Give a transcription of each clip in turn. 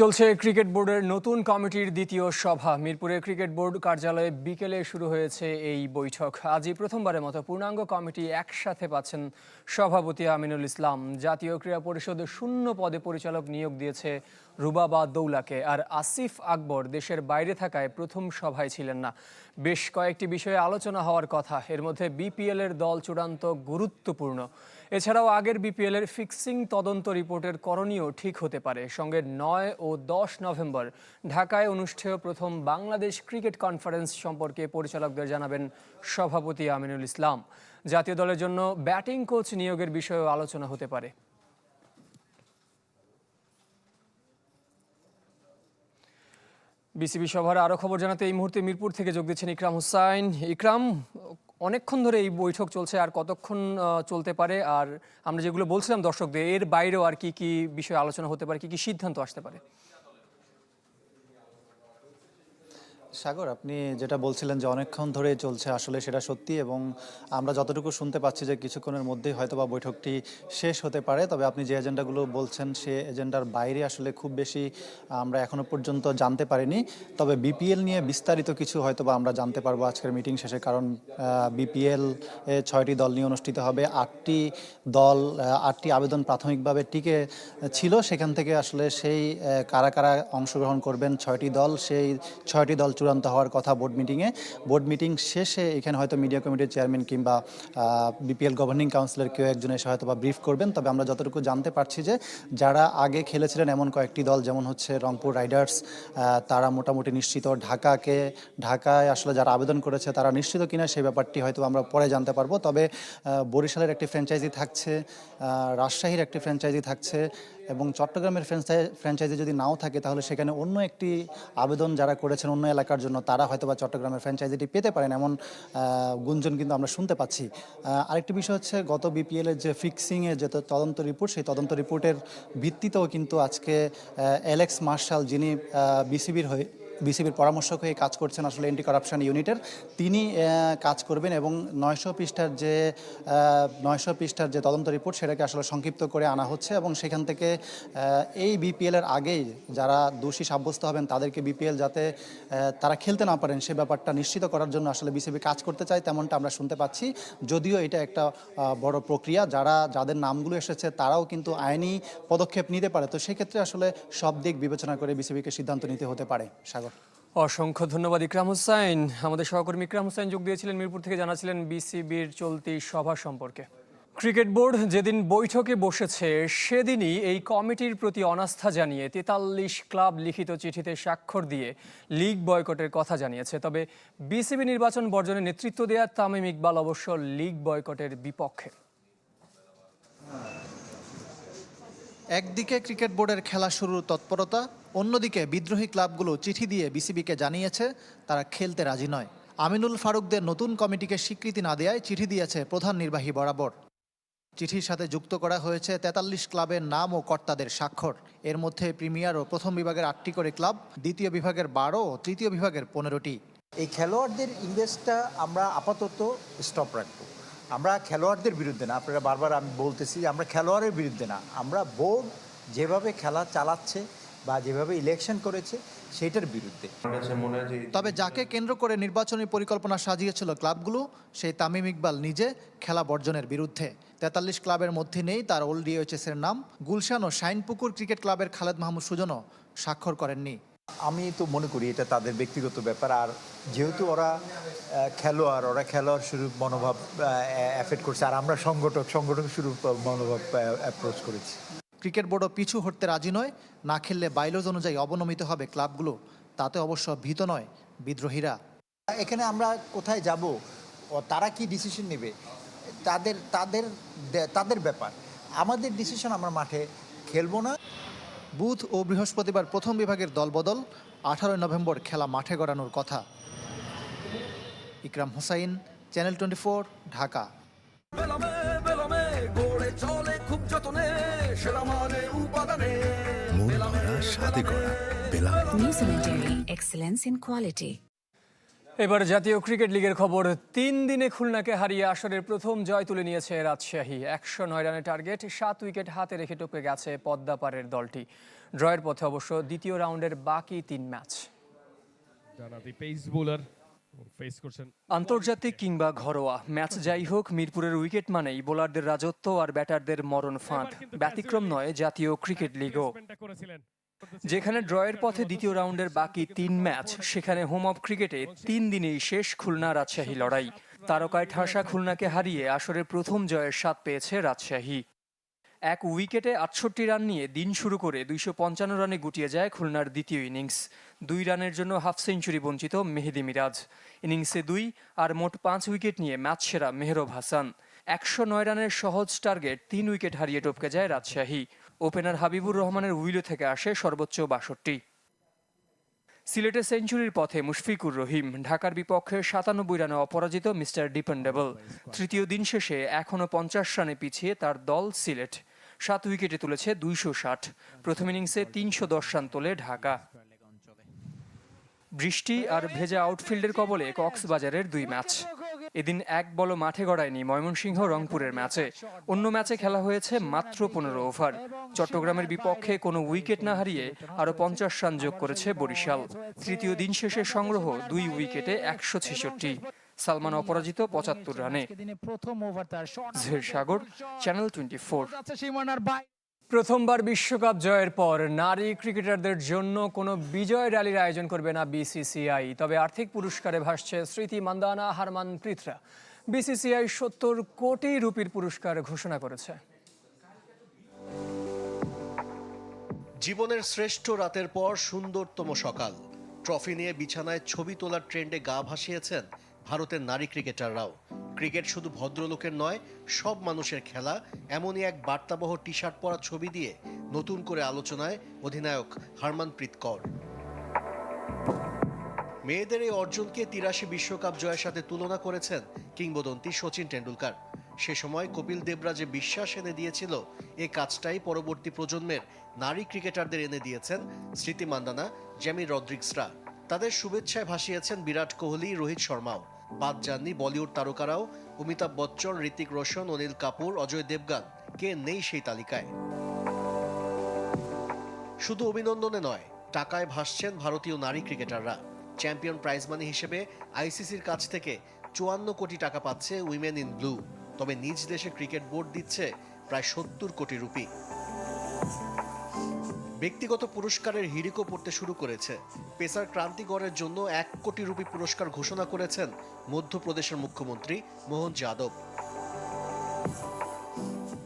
চলছে ক্রিকেট বোর্ডের নতুন কমিটির দ্বিতীয় সভা। মিরপুরের ক্রিকেট বোর্ড কার্যালয়ে বিকেলে শুরু হয়েছে এই বৈঠক। আজই প্রথমবারের মতো পূর্ণাঙ্গ কমিটি একসাথে পাচ্ছেন সভাপতি আমিনুল ইসলাম। জাতীয় ক্রীড়া পরিষদ শূন্য পদে পরিচালক নিয়োগ দিয়েছে রুবাবা দৌলাকে। আর আসিফ আকবর দেশের বাইরে থাকায় প্রথম সভায় ছিলেন না। বেশ কয়েকটি বিষয়ে আলোচনা হওয়ার কথা। এর মধ্যে বিপিএল এর দল চূড়ান্ত গুরুত্বপূর্ণ। এছাড়াও আগের বিপিএল এর ফিক্সিং তদন্ত রিপোর্টের করণীয় ঠিক হতে পারে। সঙ্গে নয় ও দশ নভেম্বর ঢাকায় অনুষ্ঠেয় প্রথম বাংলাদেশ ক্রিকেট কনফারেন্স সম্পর্কে পরিচালকদের জানাবেন সভাপতি আমিনুল ইসলাম। জাতীয় দলের জন্য ব্যাটিং কোচ নিয়োগের বিষয়েও আলোচনা হতে পারে। বিসিবি সভার আরও খবর জানাতে এই মুহূর্তে মিরপুর থেকে যোগ দিচ্ছেন ইকরাম হুসাইন। ইকরাম অনেকক্ষণ ধরে এই বৈঠক চলছে আর কতক্ষণ চলতে পারে? আর আমরা যেগুলো বলছিলাম দর্শকদের, এর বাইরেও আর কি কি বিষয়ে আলোচনা হতে পারে, কি কি সিদ্ধান্ত আসতে পারে? সাগর, আপনি যেটা বলছিলেন যে অনেকক্ষণ ধরে চলছে আসলে সেটা সত্যি এবং আমরা যতটুকু শুনতে পাচ্ছি যে কিছুক্ষণের মধ্যেই হয়তো বা বৈঠকটি শেষ হতে পারে, তবে আপনি যে এজেন্ডাগুলো বলছেন সে এজেন্ডার বাইরে আসলে খুব বেশি আমরা এখনও পর্যন্ত জানতে পারিনি। তবে বিপিএল নিয়ে বিস্তারিত কিছু হয়তো বা আমরা জানতে পারব আজকের মিটিং শেষে, কারণ বিপিএল এ ছয়টি দল নিয়ে অনুষ্ঠিত হবে। আটটি দল আটটি আবেদন প্রাথমিকভাবে টিকে ছিল। সেখান থেকে আসলে সেই কারা কারা অংশগ্রহণ করবেন, ছয়টি দল, সেই ছয়টি দল চূড়ান্ত হওয়ার কথা বোর্ড মিটিংয়ে বোর্ড মিটিং শেষে এখানে হয়তো মিডিয়া কমিটির চেয়ারম্যান কিংবা বিপিএল গভর্নিং কাউন্সিলের কেউ একজন এসে হয়তো বা ব্রিফ করবেন। তবে আমরা যতটুকু জানতে পারছি যে যারা আগে খেলেছিলেন এমন কয়েকটি দল, যেমন হচ্ছে রংপুর রাইডার্স তারা মোটামুটি নিশ্চিত ঢাকাকে, ঢাকায় আসলে যারা আবেদন করেছে তারা নিশ্চিত কিনা সেই ব্যাপারটি হয়তো আমরা পরে জানতে পারব। তবে বরিশালের একটি ফ্র্যাঞ্চাইজি থাকছে রাজশাহীর একটি ফ্র্যাঞ্চাইজি থাকছে এবং চট্টগ্রামের ফ্র্যাঞ্চাই- ফ্র্যাঞ্চাইজি যদি নাও থাকে, তাহলে সেখানে অন্য একটি আবেদন যারা করেছেন অন্য এলাকার জন্য, তারা হয়তো বা চট্টগ্রামের ফ্র্যাঞ্চাইজিটি পেতে পারেন। এমন গুঞ্জন কিন্তু আমরা শুনতে পাচ্ছি। আরেকটি বিষয় হচ্ছে, গত বিপিএলের যে ফিক্সিংয়ের যে তদন্ত রিপোর্ট সেই তদন্ত রিপোর্টের ভিত্তিতেও কিন্তু আজকে অ্যালেক্স মার্শাল যিনি বিসিবির হয়ে বিসিবির পরামর্শক হয়ে কাজ করছেন আসলে এন্টি কারাপশন ইউনিটের তিনি কাজ করবেন এবং নয়শো পৃষ্ঠার যে নয়শো পৃষ্ঠার যে তদন্ত রিপোর্ট সেটাকে আসলে সংক্ষিপ্ত করে আনা হচ্ছে এবং সেখান থেকে এই বিপিএল এর আগেই যারা দোষী সাব্যস্ত হবেন তাদেরকে বিপিএল যাতে তারা খেলতে না পারেন সে ব্যাপারটা নিশ্চিত করার জন্য আসলে বিসিবি কাজ করতে চায় তেমনটা আমরা শুনতে পাচ্ছি। যদিও এটা একটা বড় প্রক্রিয়া, যারা, যাদের নামগুলো এসেছে তারাও কিন্তু আইনি পদক্ষেপ নিতে পারে। তো সেক্ষেত্রে আসলে সব দিক বিবেচনা করে বিসিবিকে সিদ্ধান্ত নিতে হতে পারে। সাগর। অসংখ্য ধন্যবাদ, ইকরাম হুসাইন। আমাদের সহকর্মী ইকরাম হুসাইন যোগ দিয়েছিলেন, মিরপুর থেকে জানাছিলেন বিসিবির চলতি সভা সম্পর্কে। ক্রিকেট বোর্ড যেদিন বৈঠকে বসেছে, সেদিনই এই কমিটির প্রতি অনাস্থা জানিয়ে তেতাল্লিশ ক্লাব লিখিত চিঠিতে স্বাক্ষর দিয়ে লিগ বয়কটের কথা জানিয়েছে। তবে বিসিবি নির্বাচন বর্জনে নেতৃত্ব দেওয়া তামিম ইকবাল অবশ্য লিগ বয়কটের বিপক্ষে। একদিকে ক্রিকেট বোর্ডের খেলা শুরুর তৎপরতা, অন্যদিকে বিদ্রোহী ক্লাবগুলো চিঠি দিয়ে বিসিবিকে জানিয়েছে তারা খেলতে রাজি নয়। আমিনুল ফারুকদের নতুন কমিটিকে স্বীকৃতি না দেওয়ায় চিঠি দিয়েছে প্রধান নির্বাহী বরাবর। চিঠির সাথে যুক্ত করা হয়েছে তেতাল্লিশ ক্লাবের নাম ও কর্তাদের স্বাক্ষর। এর মধ্যে প্রিমিয়ার ও প্রথম বিভাগের আটটি করে ক্লাব, দ্বিতীয় বিভাগের বারো ও তৃতীয় বিভাগের পনেরোটি। এই খেলোয়াড়দের ইনভেস্টটা আমরা আপাতত স্টপ রাখব। আমরা খেলোয়াড়দের বিরুদ্ধে না, আপনারা বারবার আমি বলতেছি যে আমরা খেলোয়াড়ের বিরুদ্ধে না, আমরা বোর্ড যেভাবে খেলা চালাচ্ছে বা যেভাবে ইলেকশন করেছে সেটার বিরুদ্ধে। তবে যাকে কেন্দ্র করে নির্বাচনী পরিকল্পনা সাজিয়েছিল ক্লাবগুলো, সেই তামিম ইকবাল নিজে খেলা বর্জনের বিরুদ্ধে। তেতাল্লিশ ক্লাবের মধ্যে নেই তার ওল্ড ডিওএইচএস এর নাম। গুলশান ও শাইনপুকুর ক্রিকেট ক্লাবের খালেদ মাহমুদ সুজনও স্বাক্ষর করেননি। আমি তো মনে করি এটা তাদের ব্যক্তিগত ব্যাপার। আর যেহেতু ওরা খেলোয়াড় ওরা খেলোয়াড় শুরু মনোভাব অ্যাফেক্ট করছে। আর আমরা সংগঠক সংগঠক শুরু মনোভাব অ্যাপ্রোচ করেছি। ক্রিকেট বোর্ডও পিছু হটতে রাজি নয়। না খেললে বাইলজ অনুযায়ী অবনমিত হবে ক্লাবগুলো। তাতে অবশ্য ভীত নয় বিদ্রোহীরা। এখানে আমরা কোথায় যাব? তারা কি ডিসিশন নেবে? তাদের তাদের তাদের ব্যাপার। আমাদের ডিসিশন আমরা মাঠে খেলব না। বুধ ও বৃহস্পতিবার প্রথম বিভাগের দলবদল আঠারোই নভেম্বর খেলা মাঠে গড়ানোর কথা। Ikram Hussain channel twenty four Dhaka. Excellence in গড়ে এবার জাতীয় ক্রিকেট লিগের খবর তিন দিনে খুলনাকে হারিয়ে আসরের প্রথম জয় তুলে নিয়েছে রাজশাহী। একশো নয় রানের টার্গেট সাত উইকেট হাতে রেখে টপকে গেছে পদ্মাপাড়ের দলটি। ড্রয়ের পথে অবশ্য দ্বিতীয় রাউন্ডের বাকি তিন ম্যাচ। আন্তর্জাতিক কিংবা ঘরোয়া ম্যাচ যাই হোক মিরপুরের উইকেট মানেই বোলারদের রাজত্ব আর ব্যাটারদের মরণ ফাঁদ। ব্যতিক্রম নয় জাতীয় ক্রিকেট লিগও। যেখানে ড্রয়ের পথে দ্বিতীয় রাউন্ডের বাকি তিন ম্যাচ, সেখানে হোম অফ ক্রিকেটে তিন দিনেই শেষ খুলনা রাজশাহী লড়াই। তারকায় ঠাসা খুলনাকে হারিয়ে আসরের প্রথম জয়ের স্বাদ পেয়েছে রাজশাহী। এক উইকেটে আটষট্টি রান নিয়ে দিন শুরু করে দুইশো পঞ্চান্ন রানে গুটিয়ে যায় খুলনার দ্বিতীয় ইনিংস। দুই রানের জন্য হাফ সেঞ্চুরি বঞ্চিত মেহেদি মিরাজ। ইনিংসে দুই আর মোট পাঁচ উইকেট নিয়ে ম্যাচ সেরা মেহরব হাসান। একশো নয় রানের সহজ টার্গেট তিন উইকেট হারিয়ে টপকে যায় রাজশাহী। ওপেনার হাবিবুর রহমানের উইলো থেকে আসে সর্বোচ্চ বাষট্টি। সিলেটে সেঞ্চুরির পথে মুশফিকুর রহিম, ঢাকার বিপক্ষে সাতানব্বই রানে অপরাজিত মিস্টার ডিপেন্ডেবল তৃতীয় দিন শেষে এখনও পঞ্চাশ রানে পিছিয়ে তার দল সিলেট। সাত উইকেটে তুলেছে দুইশো ষাট। প্রথম ইনিংসে তিনশো দশ রান তোলে ঢাকা। বৃষ্টি আর ভেজা আউটফিল্ডের কবলে কক্সবাজারের দুই ম্যাচ। এদিন এক বল মাঠে গড়ায়নি ময়মনসিংহ রংপুরের ম্যাচে। অন্য ম্যাচে খেলা হয়েছে মাত্র পনেরো ওভার। চট্টগ্রামের বিপক্ষে কোনো উইকেট না হারিয়ে আরও পঞ্চাশ রান যোগ করেছে বরিশাল। তৃতীয় দিন শেষে সংগ্রহ দুই উইকেটে একশো ছেষট্টি। সালমান অপরাজিত পঁচাত্তর রানে। প্রথম ওভার তার সাগর চ্যানেল টোয়েন্টি ফোর। প্রথমবার বিশ্বকাপ জয়ের পর নারী ক্রিকেটারদের জন্য কোনো বিজয় র্যালির আয়োজন করবে না বিসিসিআই। তবে আর্থিক পুরস্কারে ভাসছে স্মৃতি মান্দানা, হারমান পৃথ্রা বিসিসিআই সত্তর কোটি রুপির পুরস্কার ঘোষণা করেছে। জীবনের শ্রেষ্ঠ রাতের পর সুন্দরতম সকাল। ট্রফি নিয়ে বিছানায় ছবি তোলার ট্রেন্ডে গা ভাসিয়েছেন ভারতের নারী ক্রিকেটাররাও। ক্রিকেট শুধু ভদ্রলোকের নয়, সব মানুষের খেলা, এমনই এক বার্তাবহ টি শার্ট পরা ছবি দিয়ে নতুন করে আলোচনায় অধিনায়ক হারমানপ্রীত কর। মেয়েদের এই অর্জনকে তিরাশি বিশ্বকাপ জয়ের সাথে তুলনা করেছেন কিংবদন্তি সচিন টেন্ডুলকার সে সময় কপিল দেবরা যে বিশ্বাস এনে দিয়েছিল, এ কাজটাই পরবর্তী প্রজন্মের নারী ক্রিকেটারদের এনে দিয়েছেন স্মৃতি মান্দানা, জ্যামি রদ্রিক্সরা তাদের শুভেচ্ছায় ভাসিয়েছেন বিরাট কোহলি, রোহিত শর্মাও। বাদ যাননি বলিউড তারকারাও অমিতাভ বচ্চন ঋতিক রোশন অনিল কাপুর, অজয় দেবগান। কে নেই সেই তালিকায়? শুধু অভিনন্দনে নয়, টাকায় ভাসছেন ভারতীয় নারী ক্রিকেটাররা। চ্যাম্পিয়ন প্রাইজ মানি হিসেবে আইসিসির কাছ থেকে চুয়ান্ন কোটি টাকা পাচ্ছে উইমেন ইন ব্লু। তবে নিজ দেশে ক্রিকেট বোর্ড দিচ্ছে প্রায় সত্তর কোটি রুপি। ব্যক্তিগত পুরস্কারের হিড়িকো পড়তে শুরু করেছে। পেসার ক্রান্তিগড়ের জন্য এক কোটি রুপি পুরস্কার ঘোষণা করেছেন মধ্যপ্রদেশের মুখ্যমন্ত্রী মোহন যাদব।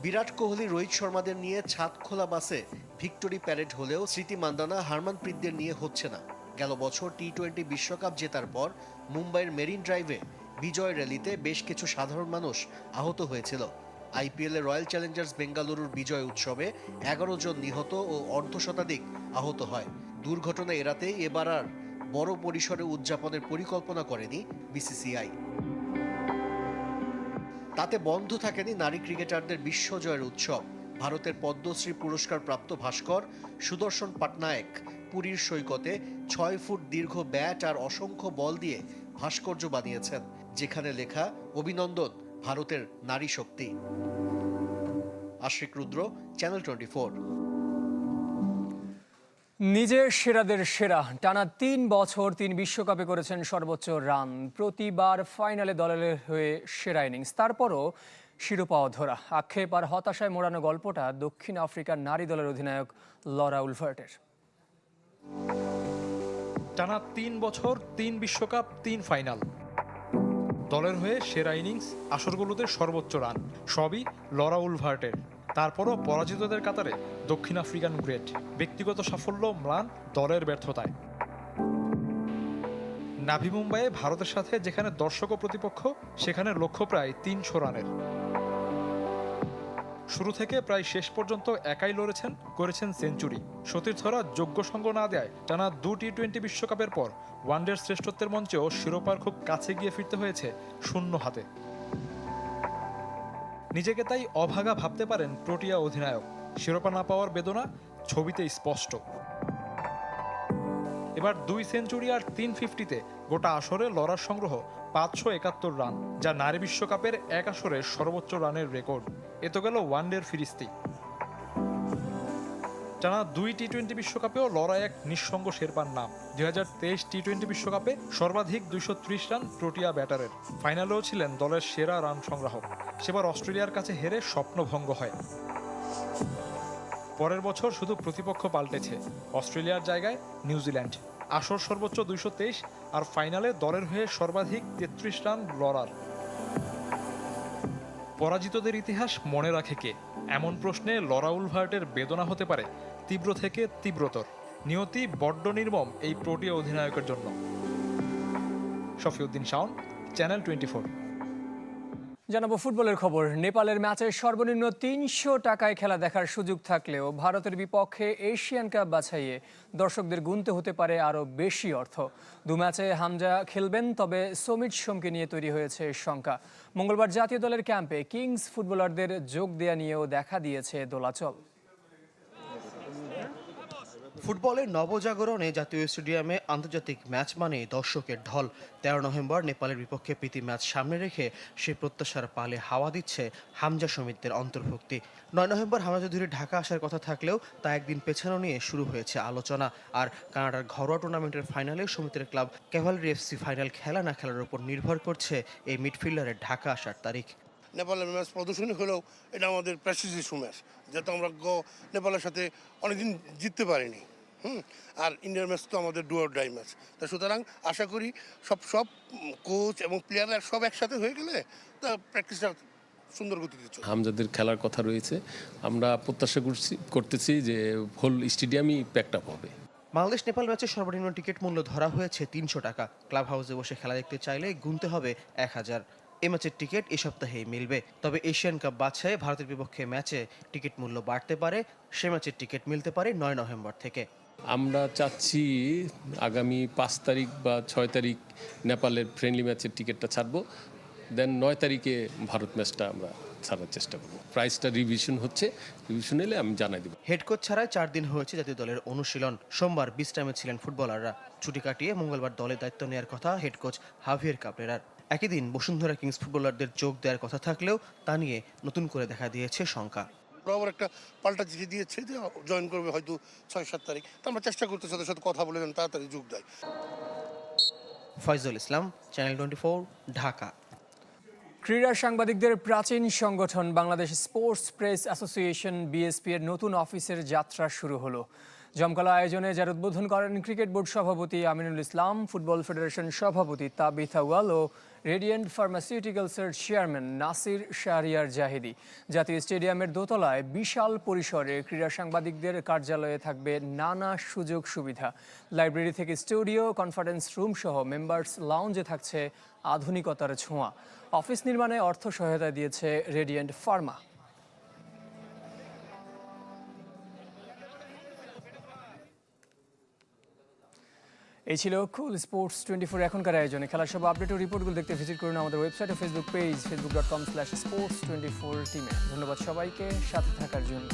বিরাট কোহলি, রোহিত শর্মাদের নিয়ে ছাদ খোলা বাসে ভিক্টোরি প্যারেড হলেও স্মৃতি মান্দানা হারমানপ্রীতদের নিয়ে হচ্ছে না। গেল বছর টি টোয়েন্টি বিশ্বকাপ জেতার পর মুম্বাইয়ের মেরিন ড্রাইভে বিজয় র্যালিতে বেশ কিছু সাধারণ মানুষ আহত হয়েছিল। আইপিএলে রয়্যাল চ্যালেঞ্জার্স বেঙ্গালুরুর বিজয় উৎসবে এগারো জন নিহত ও অর্ধ শতাধিক আহত হয়। দুর্ঘটনা এড়াতে এবার আর বড় পরিসরে উদযাপনের পরিকল্পনা করেনি বিসিসিআই। তাতে বন্ধ থাকেনি নারী ক্রিকেটারদের বিশ্বজয়ের উৎসব। ভারতের পদ্মশ্রী পুরস্কার প্রাপ্ত ভাস্কর সুদর্শন পাটনায়ক পুরীর সৈকতে ছয় ফুট দীর্ঘ ব্যাট আর অসংখ্য বল দিয়ে ভাস্কর্য বানিয়েছেন, যেখানে লেখা, অভিনন্দন ভারতের নারী শক্তি। Ashik Rudra channel twenty four নিজের সেরাদের সেরা টানা তিন বছর তিন বিশ্বকাপে করেছেন সর্বোচ্চ রান। প্রতিবার ফাইনালে দলের হয়ে সেরা ইনিংস। তারপরও শিরোপা অধরা। আক্ষেপ আর হতাশায় মোড়ানো গল্পটা দক্ষিণ আফ্রিকার নারী দলের অধিনায়ক লরা উলফার্টের টানা তিন বছর তিন বিশ্বকাপ তিন ফাইনাল। দলের হয়ে সেরা ইনিংস, আসরগুলোতে সর্বোচ্চ রান, সবই লরা উলভার্টের। তারপরও পরাজিতদের কাতারে দক্ষিণ আফ্রিকান গ্রেট। ব্যক্তিগত সাফল্য ম্লান দলের ব্যর্থতায়। নাভি মুম্বাইয়ে ভারতের সাথে যেখানে দর্শক ও প্রতিপক্ষ, সেখানে লক্ষ্য প্রায় তিনশো রানের। শুরু থেকে প্রায় শেষ পর্যন্ত একাই লড়েছেন, করেছেন সেঞ্চুরি। সতীর্থরা যোগ্য সঙ্গ না দেয় টানা দু টি টোয়েন্টি বিশ্বকাপের পর ওয়ানডের শ্রেষ্ঠত্বের মঞ্চেও শিরোপার খুব কাছে গিয়ে ফিরতে হয়েছে শূন্য হাতে। নিজেকে তাই অভাগা ভাবতে পারেন প্রোটিয়া অধিনায়ক। শিরোপা না পাওয়ার বেদনা ছবিতে স্পষ্ট। এবার দুই সেঞ্চুরি আর তিন ফিফটিতে গোটা আসরে লড়ার সংগ্রহ পাঁচশো একাত্তর রান, যা নারী বিশ্বকাপের এক আসরের সর্বোচ্চ রানের রেকর্ড। এ তো গেল ওয়ানডের ফিরিস্তি। টানা দুই টি টোয়েন্টি বিশ্বকাপেও লড়াই এক নিঃসঙ্গ শেরপার নাম। দুই হাজার তেইশ টি টোয়েন্টি বিশ্বকাপে সর্বাধিক দুইশো ত্রিশ রান প্রোটিয়া ব্যাটারের। ফাইনালেও ছিলেন দলের সেরা রান সংগ্রাহক। সেবার অস্ট্রেলিয়ার কাছে হেরে স্বপ্নভঙ্গ হয়। পরের বছর শুধু প্রতিপক্ষ পাল্টেছে। অস্ট্রেলিয়ার জায়গায় নিউজিল্যান্ড। আসর সর্বোচ্চ দুইশো তেইশ আর ফাইনালে দলের হয়ে সর্বাধিক তেত্রিশ রান লড়ার। পরাজিতদের ইতিহাস মনে রাখে কে? এমন প্রশ্নে লরাউল ভার্টের বেদনা হতে পারে, তীব্র থেকে তীব্রতর। নিয়তি বড্ড নির্মম এই প্রোটিয়া অধিনায়কের জন্য। শফিউদ্দিন শাওন, চ্যানেল টোয়েন্টি জানাব ফুটবলের খবর। নেপালের ম্যাচে সর্বনিম্ন তিনশো টাকায় খেলা দেখার সুযোগ থাকলেও ভারতের বিপক্ষে এশিয়ান কাপ বাছাইয়ে দর্শকদের গুনতে হতে পারে আরও বেশি অর্থ। দু ম্যাচে হামজা খেলবেন, তবে সমিত সোমকে নিয়ে তৈরি হয়েছে শঙ্কা। মঙ্গলবার জাতীয় দলের ক্যাম্পে কিংস ফুটবলারদের যোগ দেয়া নিয়েও দেখা দিয়েছে দোলাচল। ফুটবলের নবজাগরণে জাতীয় স্টেডিয়ামে আন্তর্জাতিক ম্যাচ মানে দর্শকের ঢল। তেরো নভেম্বর নেপালের বিপক্ষে প্রীতি ম্যাচ সামনে রেখে সে প্রত্যাশার পালে হাওয়া দিচ্ছে হামজা সমিতির অন্তর্ভুক্তি। নয় নভেম্বর হামজা চৌধুরী ঢাকা আসার কথা থাকলেও তা একদিন পেছানো নিয়ে শুরু হয়েছে আলোচনা। আর কানাডার ঘরোয়া টুর্নামেন্টের ফাইনালে সমিতির ক্লাব ক্যাভালরি এফসি ফাইনাল খেলা না খেলার উপর নির্ভর করছে এই মিডফিল্ডারের ঢাকা আসার তারিখ। নেপালের ম্যাচ প্রদর্শনী হলেও এটা আমাদের প্রেস্টিজিয়াস ম্যাচ যেহেতু আমরা নেপালের সাথে অনেকদিন জিততে পারিনি। হুম আর ইন্ডিয়ার ম্যাচ তো আমাদের ডুয়ার ডাই ম্যাচ তা সুতরাং আশা করি সব সব কোচ এবং প্লেয়াররা সব একসাথে হয়ে গেলে তা প্র্যাকটিসটা সুন্দর গতিতে চলবে। হামজাদের খেলার কথা রয়েছে। আমরা প্রত্যাশা করছি করতেছি যে হোল স্টেডিয়ামই প্যাকড আপ হবে। বাংলাদেশ নেপাল ম্যাচের সর্বনিম্ন টিকিট মূল্য ধরা হয়েছে তিনশো টাকা। ক্লাব হাউসে বসে খেলা দেখতে চাইলে গুনতে হবে এক হাজার। এ ম্যাচের টিকিট এ সপ্তাহেই মিলবে। তবে এশিয়ান কাপ বাছাই ভারতের বিপক্ষে ম্যাচে টিকিট মূল্য বাড়তে পারে। সে ম্যাচের টিকিট মিলতে পারে নয় নভেম্বর থেকে। আমরা চাচ্ছি আগামী পাঁচ তারিখ বা ছয় তারিখ নেপালের ফ্রেন্ডলি ম্যাচের টিকিটটা ছাড়বো। দেন নয় তারিখে ভারত ম্যাচটা আমরা ছাড়ার চেষ্টা করব। প্রাইসটা রিভিশন হচ্ছে। রিভিশন এলে আমি জানাই দেবো। হেড কোচ ছাড়াই চার দিন হয়েছে জাতীয় দলের অনুশীলন। সোমবার বিশ বিশ্রামে ছিলেন ফুটবলাররা। ছুটি কাটিয়ে মঙ্গলবার দলের দায়িত্ব নেওয়ার কথা হেড কোচ হাভিয়ার কাপড়েরার একই দিন বসুন্ধরা কিংস ফুটবলারদের যোগ দেওয়ার কথা থাকলেও তা নিয়ে নতুন করে দেখা দিয়েছে শঙ্কা। ওরা আবার একটা পাল্টা চিঠি দিয়েছে যে জয়েন করবে হয়তো ছয় সাত তারিখ। তা আমরা চেষ্টা করতেছি তাদের সাথে কথা বলে যেন তাড়াতাড়ি যোগ দেয়। Faizul Islam channel twenty Dhaka. ক্রীড়া সাংবাদিকদের প্রাচীন সংগঠন Bangladesh sports press association BSP এর নতুন অফিসের যাত্রা শুরু হলো। জমকালা আয়োজনে যার উদ্বোধন করেন ক্রিকেট বোর্ড সভাপতি আমিনুল ইসলাম, ফুটবল ফেডারেশন সভাপতি তাবিথ আউয়াল ও রেডিয়েন্ট ফার্মাসিউটিক্যালসের চেয়ারম্যান নাসির শাহরিয়ার জাহিদি। জাতীয় স্টেডিয়ামের দোতলায় বিশাল পরিসরে ক্রীড়া সাংবাদিকদের কার্যালয়ে থাকবে নানা সুযোগ সুবিধা। লাইব্রেরি থেকে স্টুডিও, কনফারেন্স রুম সহ মেম্বার্স লাউঞ্জে থাকছে আধুনিকতার ছোঁয়া। অফিস নির্মাণে অর্থ সহায়তা দিয়েছে রেডিয়েন্ট ফার্মা। এই ছিল কুল স্পোর্টস টোয়েন্টি ফোর এখনকার আয়োজনে। খেলার সব আপডেট ও রিপোর্টগুলো দেখতে ভিজিট করুন আমাদের ওয়েবসাইট ও Facebook page Facebook dot com slash sports twenty four টিমে ধন্যবাদ সবাইকে, সাথে থাকার জন্য।